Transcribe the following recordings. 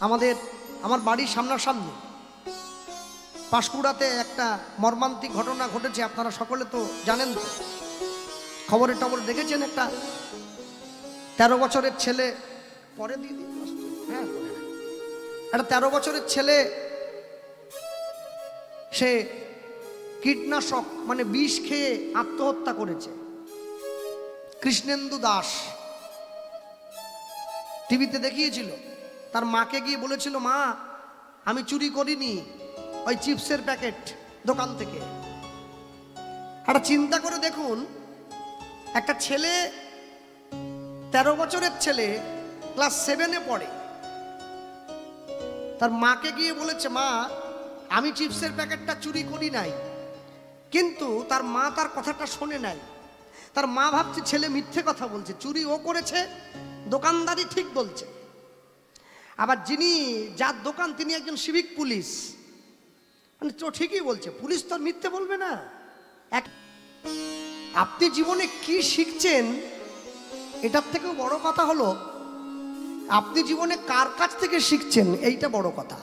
আমাদের, আমার বাড়ির সামনাসামনি। পাঁশকুড়াতে একটা মর্মান্তিক ঘটনা ঘটেছে, আপনারা সকলে তো জানেন তো। খবরে টবরে দেখেছেন একটা? তেরো বছরের ছেলে, পরে দিই হ্যাঁ একটা তেরো বছরের ছেলে, সে কীটনাশক মানে বিষ খেয়ে আত্মহত্যা করেছে। কৃষ্ণেন্দু দাস। টিভিতে দেখিয়েছিল। তার মাকে গিয়ে বলেছিল, মা, আমি চুরি করিনি ওই চিপসের প্যাকেট দোকান থেকে। একটা চিন্তা করে দেখুন, একটা ছেলে তেরো বছরের ছেলে, ক্লাস সেভেনে পড়ে। তার মাকে গিয়ে বলেছে, মা, আমি চিপসের প্যাকেটটা চুরি করি নাই, কিন্তু তার মা তার কথাটা শোনে নাই। তার মা ভাবছে, ছেলে মিথ্যে কথা বলছে, চুরি ও করেছে দোকানদারি ঠিক বলছে। আবার যিনি যার দোকান, তিনি একজন সিভিক পুলিশ মানে তো ঠিকই বলছে পুলিশ তো মিথ্যে বলবে না। এক আপনি জীবনে কি শিখছেন? এটার থেকেও বড় কথা হলো, আপনি জীবনে কার কাছ থেকে শিখছেন? এইটা বড় কথা।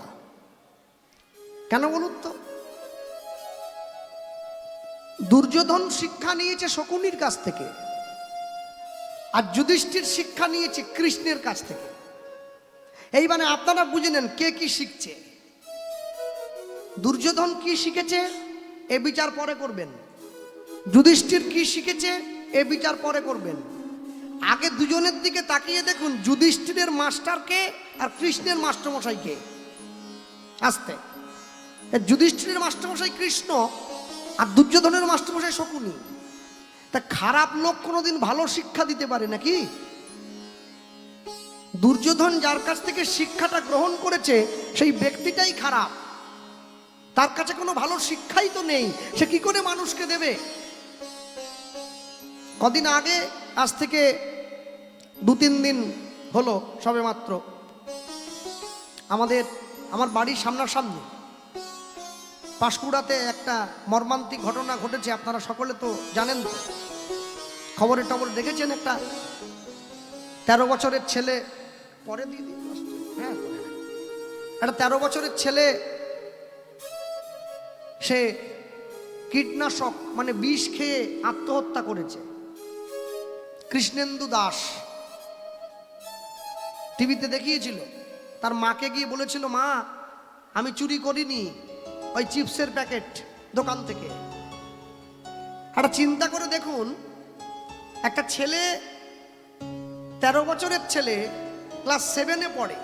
কেন বলুন তো? দুর্যোধন শিক্ষা নিয়েছে শকুনির কাছ থেকে, আর যুধিষ্ঠির শিক্ষা নিয়েছে কৃষ্ণের কাছ থেকে। এই মানে আপনারা বুঝে নেন কে কি শিখছে। দুর্যোধন কি শিখেছে, এ বিচার পরে করবেন। যুধিষ্ঠির কি শিখেছে, এ বিচার পরে করবেন। আগে দুজনের দিকে তাকিয়ে দেখুন যুধিষ্ঠিরের মাস্টারকে আর কৃষ্ণের মাস্টারমশাইকে। আসতে। যুধিষ্ঠিরের মাস্টারমশাই কৃষ্ণ আর দুর্যোধনের মাস্টারমশাই শকুনি। তা খারাপ লোক কোনোদিন ভালো শিক্ষা দিতে পারে নাকি? দুর্যোধন যার কাছ থেকে শিক্ষাটা গ্রহণ করেছে, সেই ব্যক্তিটাই খারাপ। তার কাছে কোনো ভালো শিক্ষাই তো নেই, সে কি করে মানুষকে দেবে? কদিন আগে, আজ থেকে দু তিন দিন হলো সবে মাত্র। আমাদের, আমার বাড়ির সামনাসামনি পাঁশকুড়াতে একটা মর্মান্তিক ঘটনা ঘটেছে, আপনারা সকলে তো জানেন খবরে টবর দেখেছেন একটা? তেরো বছরের ছেলে পরে দিয়ে দিই। হ্যাঁ একটা তেরো বছরের ছেলে, সে কীটনাশক মানে বিষ খেয়ে আত্মহত্যা করেছে। কৃষ্ণেন্দু দাস টিভিতে দেখিয়েছিল। তার মাকে গিয়ে বলেছিল, মা, আমি চুরি করিনি ওই চিপসের প্যাকেট দোকান থেকে। একটা চিন্তা করে দেখুন, একটা ছেলে, তেরো বছরের ছেলে ক্লাস সেভেনে পড়ে।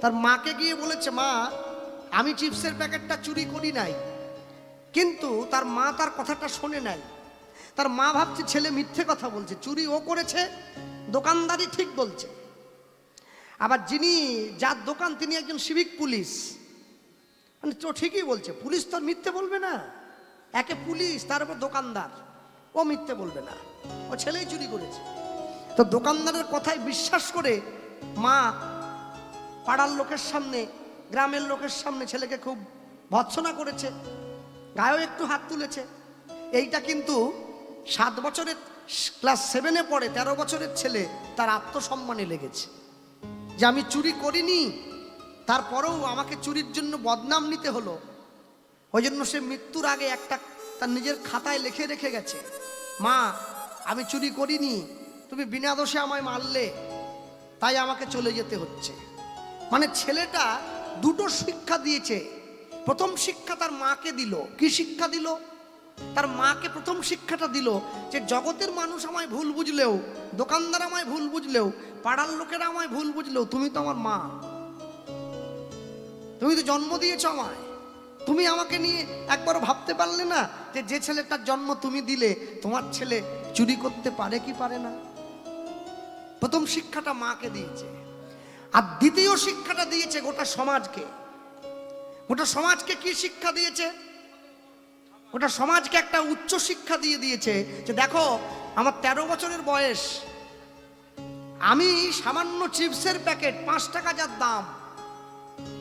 তার মাকে গিয়ে বলেছে, মা, আমি চিপসের প্যাকেটটা চুরি করি নাই, কিন্তু তার মা তার কথাটা শোনে নাই। তার মা ভাবছে, ছেলে মিথ্যে কথা বলছে, চুরি ও করেছে দোকানদারি ঠিক বলছে। আবার যিনি, যার দোকান তিনি একজন সিভিক পুলিশ। মানে তো ঠিকই বলছে, পুলিশ তো মিথ্যে বলবে না। একে পুলিশ, তার উপর দোকানদার, ও মিথ্যে বলবে না। ও ছেলেই চুরি করেছে। তো দোকানদারের কথায় বিশ্বাস করে মা পাড়ার লোকের সামনে, গ্রামের লোকের সামনে ছেলেকে খুব ভৎসনা করেছে, গায়েও একটু হাত তুলেছে। এইটা কিন্তু সাত বছরের ক্লাস সেভেনে পড়ে, তেরো বছরের ছেলে তার আত্মসম্মানে লেগেছে। যে আমি চুরি করিনি, তারপরেও আমাকে চুরির জন্য বদনাম নিতে হলো। ওই জন্য সে মৃত্যুর আগে একটা তার নিজের খাতায় লিখে রেখে গেছে, মা, আমি চুরি করিনি তুমি বিনা দোষে আমায় মারলে, তাই আমাকে চলে যেতে হচ্ছে। মানে ছেলেটা দুটো শিক্ষা দিয়েছে। প্রথম শিক্ষা তার মাকে দিল। কি শিক্ষা দিল? তার মাকে প্রথম শিক্ষাটা দিল যে জগতের মানুষ আমায় ভুল বুঝলেও, দোকানদার আমায় ভুল বুঝলেও, পাড়ার লোকেরা আমায় ভুল বুঝলেও তুমি তো আমার মা। তুমি তো জন্ম দিয়েছ আমায়। তুমি আমাকে নিয়ে একবারও ভাবতে পারলে না যে যে ছেলেটার জন্ম তুমি দিলে, তোমার ছেলে চুরি করতে পারে কি পারে না? প্রথম শিক্ষাটা মাকে দিয়েছে। আর দ্বিতীয় শিক্ষাটা দিয়েছে গোটা সমাজকে। গোটা সমাজকে কি শিক্ষা দিয়েছে? গোটা সমাজকে একটা উচ্চ শিক্ষা দিয়ে দিয়েছে যে দেখো, আমার তেরো বছরের বয়স। আমি সামান্য চিপসের প্যাকেট, পাঁচ টাকা যার দাম।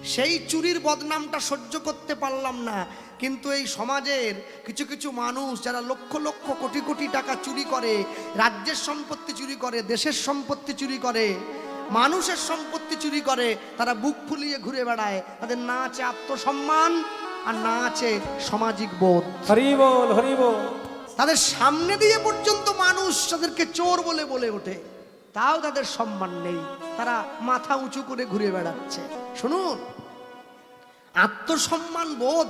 সেই চুরির বদনামটা সহ্য করতে পারলাম না। কিন্তু এই সমাজের কিছু কিছু মানুষ যারা লক্ষ লক্ষ কোটি কোটি টাকা চুরি করে রাজ্যের সম্পত্তি চুরি করে দেশের সম্পত্তি চুরি করে মানুষের সম্পত্তি চুরি করে তারা বুক ফুলিয়ে ঘুরে বেড়ায়। তাদের না আছে আত্মসম্মান আর না আছে সামাজিক বোধ। হরি বল হরি বল। তাদের সামনে দিয়ে পর্যন্ত মানুষ তাদেরকে চোর বলে বলে ওঠে। তাও তাদের সম্মান নেই। তারা মাথা উঁচু করে ঘুরে বেড়াচ্ছে। শুনুন, আত্মসম্মান বোধ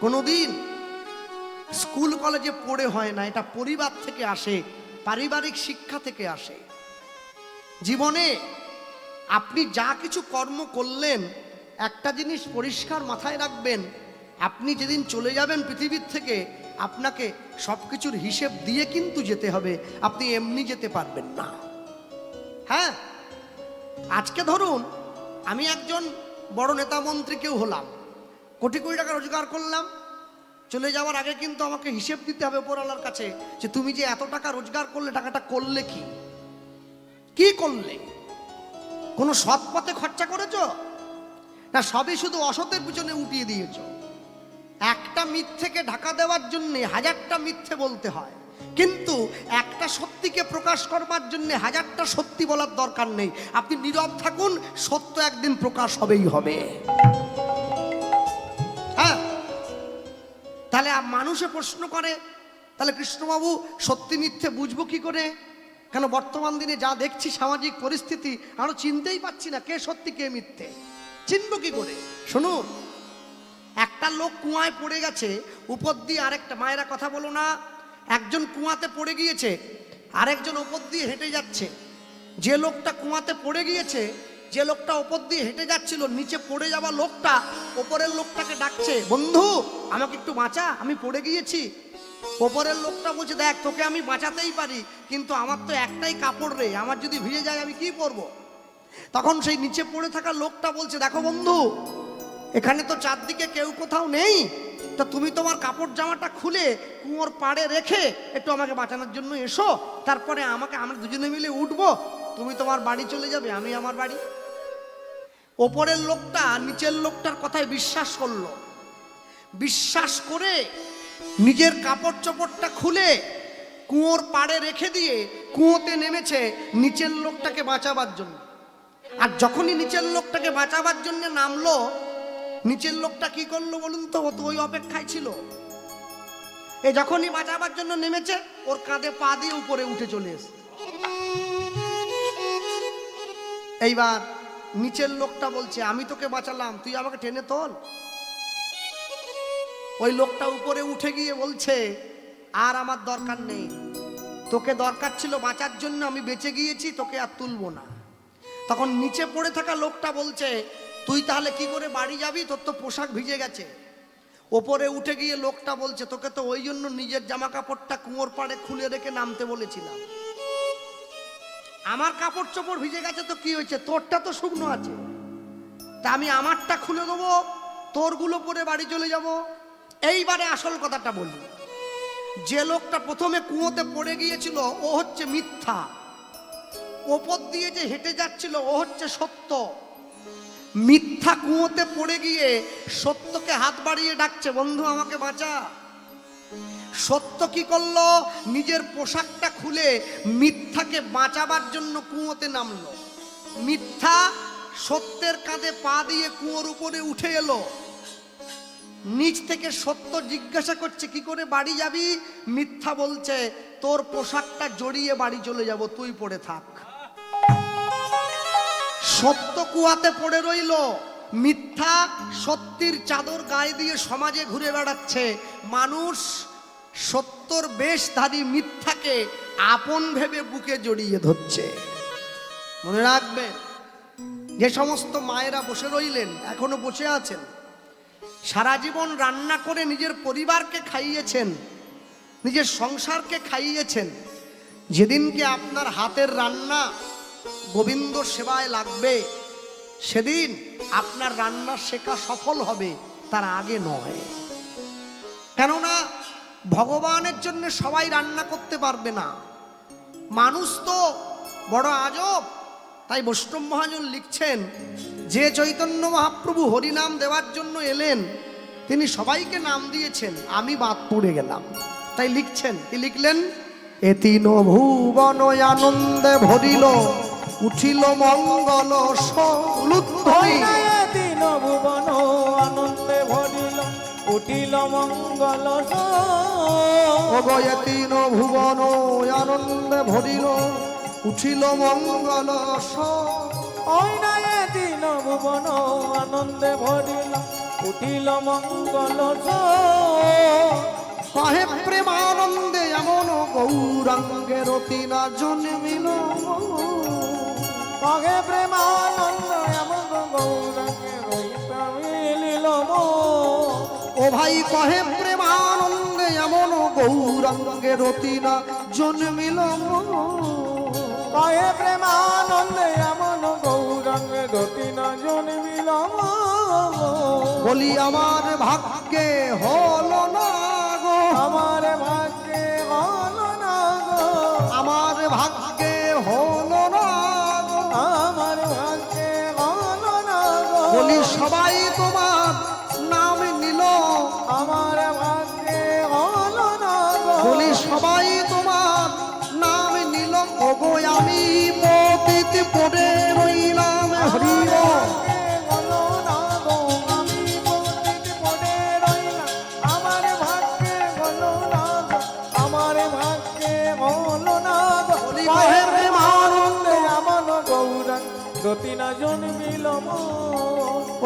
কোনোদিন স্কুল কলেজে পড়ে হয় না, এটা পরিবার থেকে আসে, পারিবারিক শিক্ষা থেকে আসে। জীবনে আপনি যা কিছু কর্ম করলেন, একটা জিনিস পরিষ্কার মাথায় রাখবেন, আপনি যেদিন চলে যাবেন পৃথিবীর থেকে, আপনাকে সব কিছুর হিসেব দিয়ে কিন্তু যেতে হবে, আপনি এমনি যেতে পারবেন না। হ্যাঁ? আজকে ধরুন, আমি একজন বড় নেতা মন্ত্রী কেউ হলাম। কোটি কোটি টাকা রোজগার করলাম। চলে যাওয়ার আগে কিন্তু আমাকে হিসেব দিতে হবে ওপরওয়ালার কাছে যে তুমি যে এত টাকা রোজগার করলে, টাকাটা করলে কি? কি করলে? কোনো সৎ পথে খরচা করেছ? না, সবই শুধু অসতের পিছনে উঠিয়ে দিয়েছ। একটা মিথ্যেকে ঢাকা দেওয়ার জন্য হাজারটা মিথ্যে বলতে হয়। কিন্তু একটা সত্যিকে প্রকাশ করবার জন্য হাজারটা সত্যি বলার দরকার নেই। আপনি নীরব থাকুন, সত্য একদিন প্রকাশ হবেই হবে। হ্যাঁ? তাহলে মানুষে প্রশ্ন করে, তাহলে কৃষ্ণবাবু, সত্যি মিথ্যে বুঝব কি করে? কেন বর্তমান দিনে যা দেখছি, সামাজিক পরিস্থিতি, আরও চিনতেই পাচ্ছি না কে সত্যি, কে মিথ্যে। চিনবো কি করে? শুনুন, একটা লোক কুয়ায় পড়ে গেছে, উপর দিয়ে আরেকটা, মায়েরা কথা বলো না একজন কুয়াতে পড়ে গিয়েছে, আরেকজন ওপর দিয়ে হেঁটে যাচ্ছে। যে লোকটা কুয়াতে পড়ে গিয়েছে, যে লোকটা ওপর দিয়ে হেঁটে যাচ্ছিল, নিচে পড়ে যাওয়া লোকটা ওপরের লোকটাকে ডাকছে, বন্ধু, আমাকে একটু বাঁচা, আমি পড়ে গিয়েছি। ওপরের লোকটা বলছে, দেখ, তোকে আমি বাঁচাতেই পারি, কিন্তু আমার তো একটাই কাপড় রে, আমার যদি ভিজে যায় আমি কি পরবো? তখন সেই নিচে পড়ে থাকা লোকটা বলছে, দেখো বন্ধু, এখানে তো চারদিকে কেউ কোথাও নেই তা তুমি তোমার কাপড় জামাটা খুলে কুয়োর পাড়ে রেখে একটু আমাকে বাঁচানোর জন্য এসো। তারপরে আমাকে, আমরা দুজনে মিলে উঠবো। তুমি তোমার বাড়ি চলে যাবে, আমি আমার বাড়ি। ওপরের লোকটা নিচের লোকটার কথায় বিশ্বাস করল। বিশ্বাস করে নিজের কাপড় চোপড়টা খুলে কুয়োর পাড়ে রেখে দিয়ে কুয়োতে নেমেছে নিচের লোকটাকে বাঁচাবার জন্য। আর যখনই নিচের লোকটাকে বাঁচাবার জন্য নামলো নিচের লোকটা কি করল বলুন তো? তো ওই অপেক্ষায় ছিল। এ যখনই বাঁচাবার জন্য নেমেছে, ওর কাঁধে পা দিয়ে উপরে উঠে চলে এসে। এইবার নিচের লোকটা বলছে, আমি তোকে বাঁচালাম, তুই আমাকে টেনে তোল। ওই লোকটা উপরে উঠে গিয়ে বলছে, আর আমার দরকার নেই। তোকে দরকার ছিল বাঁচার জন্য আমি বেঁচে গিয়েছি, তোকে আর তুলবো না। তখন নিচে পড়ে থাকা লোকটা বলছে তুই তাহলে কি করে বাড়ি যাবি? তোর তো পোশাক ভিজে গেছে। ওপরে উঠে গিয়ে লোকটা বলছে, তোকে তো ওই জন্য নিজের জামা কাপড়টা কুয়োর পাড়ে খুলে রেখে নামতে বলেছিলাম। আমার কাপড় চোপড় ভিজে গেছে তো কি হয়েছে? তোরটা তো শুকনো আছে। তা আমি আমারটা খুলে দেবো, তোরগুলো পরে বাড়ি চলে যাব। এইবারে আসল কথাটা বলি। যে লোকটা প্রথমে কুয়োতে পড়ে গিয়েছিল, ও হচ্ছে মিথ্যা। ওপর দিয়ে যে হেঁটে যাচ্ছিল, ও হচ্ছে সত্য। মিথ্যা কুয়োতে পড়ে গিয়ে সত্যকে হাত বাড়িয়ে ডাকছে, বন্ধু, আমাকে বাঁচা। সত্য কি করল? নিজের পোশাকটা খুলে মিথ্যাকে বাঁচাবার জন্য কুয়োতে নামলো। মিথ্যা সত্যের কাঁধে পা দিয়ে কুয়োর উপরে উঠে এলো। নিচ থেকে সত্য জিজ্ঞাসা করছে, কি করে বাড়ি যাবি? মিথ্যা বলছে, তোর পোশাকটা জড়িয়ে বাড়ি চলে যাব, তুই পড়ে থাক। সত্য কুয়াতে পড়ে রইল। মিথ্যা সত্যির চাদর গায়ে দিয়ে সমাজে ঘুরে বেড়াচ্ছে। মানুষ সত্যর বেশধারী মিথ্যাকে আপন ভেবে বুকে জড়িয়ে ধরছে। মনে রাখবেন যে সমস্ত মায়েরা বসে রইলেন, এখনও বসে আছেন। সারা জীবন রান্না করে নিজের পরিবারকে খাইয়েছেন, নিজের সংসারকে খাইয়েছেন। যেদিনকে আপনার হাতের রান্না গোবিন্দ সেবায় লাগবে, সেদিন আপনার রান্না শেখা সফল হবে, তার আগে নয়। কেননা ভগবানের জন্য সবাই রান্না করতে পারবে না। মানুষ তো বড় আজব। তাই বৈষ্ণব মহাজন লিখছেন, যে চৈতন্য মহাপ্রভু হরিনাম দেওয়ার জন্য এলেন, তিনি সবাইকে নাম দিয়েছেন, আমি বাদ পড়ে গেলাম। তাই লিখছেন, কি লিখলেন? এতিন ভুবন আনন্দে ভরিল উঠিল মঙ্গল সলুধ্বনি দিন ভুবন আনন্দে ভরিল উঠিল মঙ্গল অগয়ে তিন ভুবন আনন্দে ভরিল উঠিল মঙ্গল ওই নয় দিন ভুবন আনন্দে ভরিল উঠিল মঙ্গল কহে প্রেমানন্দে এমন গৌরাঙ্গের তিনা জন্মিল। পগে প্রেমানন্দ এমন গৌরঙ্গে রইতা ও ভাই, কহে প্রেমানন্দে এমন গৌরাঙ্গের তিনা জন্মিল কয়ে প্রেমানন্দে এমন গৌরঙ্গে রতি না জন্মিল বলি, আমার ভাগ্যে হলো না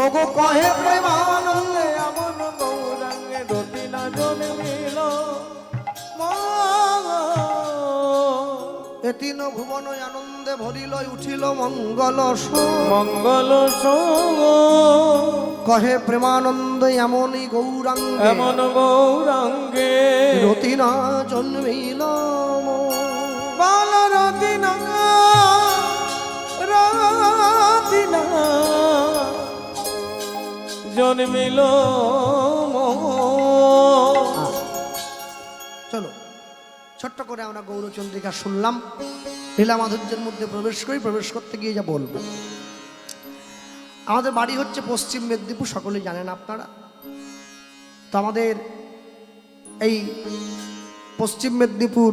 ওগো কহে প্রেমানন্দে এমন গৌরাঙ্গে রতি না জন্মিল এ তিন ভুবন আনন্দে ভরিল উঠিল মঙ্গল মঙ্গল কহে প্রেমানন্দ এমনই গৌরাঙ্গ। এমন গৌরাঙ্গে। রতিনা জন্মিল বাল রতি না রতি না। জন্মিল চলো, ছোট্ট করে আমরা গৌরচন্দ্রিকা শুনলাম। লীলা মাধুর্যের মধ্যে প্রবেশ করি, প্রবেশ করতে গিয়ে যা বলব। আমাদের বাড়ি হচ্ছে পশ্চিম মেদিনীপুর, সকলেই জানেন আপনারা। তো আমাদের এই পশ্চিম মেদিনীপুর